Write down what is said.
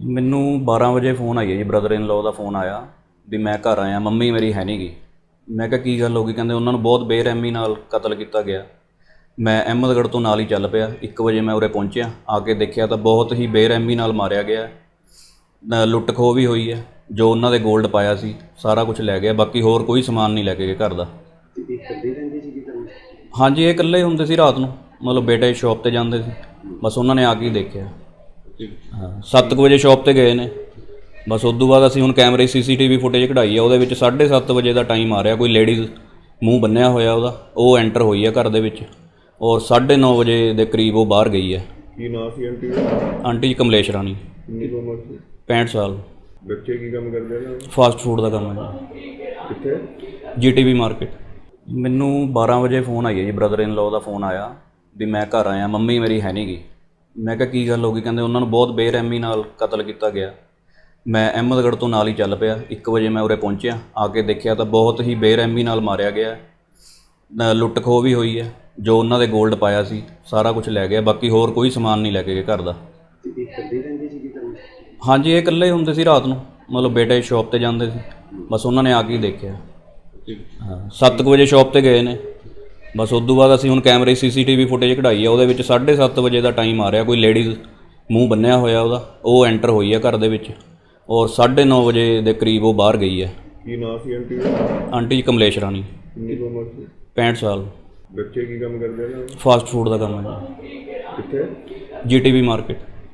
ਮੈਨੂੰ 12 ਵਜੇ ਫੋਨ ਆਈ ਹੈ ਜੀ ਬ੍ਰਦਰ ਇਨ ਲਾਅ ਦਾ ਫੋਨ ਆਇਆ ਵੀ ਮੈਂ ਘਰ ਆਇਆ, ਮੰਮੀ ਮੇਰੀ ਹੈ ਨਹੀਂ ਨਹੀਂਗੀ ਮੈਂ ਕਿਹਾ, ਕੀ ਗੱਲ ਹੋ ਗਈ? ਕਹਿੰਦੇ ਉਹਨਾਂ ਨੂੰ ਬਹੁਤ ਬੇਰਹਿਮੀ ਨਾਲ ਕਤਲ ਕੀਤਾ ਗਿਆ। ਮੈਂ ਅਹਿਮਦਗੜ੍ਹ ਤੋਂ ਨਾਲ ਹੀ ਚੱਲ ਪਿਆ। 1 ਵਜੇ ਮੈਂ ਉਰੇ ਪਹੁੰਚਿਆ। ਆ ਕੇ ਦੇਖਿਆ ਤਾਂ ਬਹੁਤ ਹੀ ਬੇਰਹਿਮੀ ਨਾਲ ਮਾਰਿਆ ਗਿਆ। ਲੁੱਟ ਖੋਹ ਵੀ ਹੋਈ ਹੈ। ਜੋ ਉਹਨਾਂ ਦੇ 골ਡ ਪਾਇਆ ਸੀ, ਸਾਰਾ ਕੁਝ ਲੈ ਗਿਆ। ਬਾਕੀ ਹੋਰ ਕੋਈ ਸਮਾਨ ਨਹੀਂ ਲੈ ਕੇ ਗਏ ਘਰ ਦਾ। ਹਾਂਜੀ, ਇਹ ਇਕੱਲੇ ਹੁੰਦੇ ਸੀ ਰਾਤ ਨੂੰ। ਮਤਲਬ ਬੇਟੇ ਸ਼ਾਪ ਤੇ ਜਾਂਦੇ ਸੀ। ਬਸ ਉਹਨਾਂ ਨੇ ਆ ਕੇ ਹੀ ਦੇਖਿਆ। ਹਾਂ 7 ਵਜੇ ਸ਼ਾਪ ਤੇ ਗਏ ਨੇ। ਬਸ ਉਸ ਤੋਂ ਬਾਅਦ ਅਸੀਂ ਹੁਣ ਕੈਮਰੇ ਸੀਸੀਟੀਵੀ ਫੁਟੇਜ ਕਢਾਈ ਆ ਉਹਦੇ ਵਿੱਚ 7:30 ਵਜੇ ਦਾ ਟਾਈਮ ਆ ਰਿਹਾ ਕੋਈ ਲੇਡੀਜ਼ ਮੂੰਹ ਬੰਨਿਆ ਹੋਇਆ ਉਹਦਾ ਉਹ ਐਂਟਰ ਹੋਈ ਹੈ ਘਰ ਦੇ ਵਿੱਚ ਔਰ 9:30 ਵਜੇ ਦੇ ਕਰੀਬ ਉਹ ਬਾਹਰ ਗਈ ਹੈ ਕੀ ਨਾਂ ਸੀ ਆਂਟੀ? ਦਾ ਆਂਟੀ ਜੀ ਕਮਲੇਸ਼ ਰਾਣੀ। ਕਿੰਨੀ ਕੁ ਉਮਰ ਸੀ? 65 ਸਾਲ। ਬੱਚੇ ਕੀ ਕੰਮ ਕਰਦੇ ਨੇ? ਫਾਸਟ ਫੂਡ ਦਾ ਕੰਮ ਹੈ ਕਿੱਥੇ? GTV market. ਮੈਨੂੰ 12 ਵਜੇ ਫੋਨ ਆਈ ਹੈ ਜੀ ਬ੍ਰਦਰ ਇਨ ਲਾਅ ਦਾ ਫੋਨ ਆਇਆ ਵੀ ਮੈਂ ਘਰ ਆਇਆ ਮੰਮੀ ਮੇਰੀ ਹੈ ਨਹੀਂਗੀ ਮੈਂ ਕਿਹਾ, ਕੀ ਗੱਲ ਹੋ ਗਈ? ਕਹਿੰਦੇ ਉਹਨਾਂ ਨੂੰ ਬਹੁਤ ਬੇਰਹਿਮੀ ਨਾਲ ਕਤਲ ਕੀਤਾ ਗਿਆ। ਮੈਂ ਅਹਿਮਦਗੜ੍ਹ ਤੋਂ ਨਾਲ ਹੀ ਚੱਲ ਪਿਆ। 1 ਵਜੇ ਮੈਂ ਉਰੇ ਪਹੁੰਚਿਆ। ਆ ਕੇ ਦੇਖਿਆ ਤਾਂ ਬਹੁਤ ਹੀ ਬੇਰਹਿਮੀ ਨਾਲ ਮਾਰਿਆ ਗਿਆ। ਲੁੱਟ ਖੋਹ ਵੀ ਹੋਈ ਹੈ। ਜੋ ਉਹਨਾਂ ਦੇ 골ਡ ਪਾਇਆ ਸੀ, ਸਾਰਾ ਕੁਝ ਲੈ ਗਿਆ। ਬਾਕੀ ਹੋਰ ਕੋਈ ਸਮਾਨ ਨਹੀਂ ਲੈ ਕੇ ਗਏ ਘਰ ਦਾ। ਹਾਂਜੀ, ਇਹ ਇਕੱਲੇ ਹੁੰਦੇ ਸੀ ਰਾਤ ਨੂੰ। ਮਤਲਬ ਬੇਟੇ ਸ਼ਾਪ ਤੇ ਜਾਂਦੇ ਸੀ। ਬਸ ਉਹਨਾਂ ਨੇ ਆ ਕੇ ਹੀ ਦੇਖਿਆ। ਹਾਂ 7 ਵਜੇ ਸ਼ਾਪ ਤੇ ਗਏ ਨੇ। ਬਸ ਉਸ ਤੋਂ ਬਾਅਦ ਅਸੀਂ ਹੁਣ ਕੈਮਰੇ ਸੀਸੀਟੀਵੀ ਫੁਟੇਜ ਕਢਾਈ ਆ ਉਹਦੇ ਵਿੱਚ 7:30 ਵਜੇ ਦਾ ਟਾਈਮ ਆ ਰਿਹਾ ਕੋਈ ਲੇਡੀਜ਼ ਮੂੰਹ ਬੰਨਿਆ ਹੋਇਆ ਉਹਦਾ ਉਹ ਐਂਟਰ ਹੋਈ ਹੈ ਘਰ ਦੇ ਵਿੱਚ ਔਰ 9:30 ਵਜੇ ਦੇ ਕਰੀਬ ਉਹ ਬਾਹਰ ਗਈ ਹੈ ਕੀ ਨਾਂ ਸੀ ਆਂਟੀ ਦਾ? ਆਂਟੀ ਕਮਲੇਸ਼ ਰਾਣੀ। ਕਿੰਨੀ ਕੁ ਉਮਰ ਸੀ? 65 ਸਾਲ। ਬੱਚੇ ਕੀ ਕੰਮ ਕਰਦੇ ਨੇ ਫਾਸਟ ਫੂਡ ਦਾ ਕੰਮ ਹੈ ਜੀ। ਕਿੱਥੇ? GTV market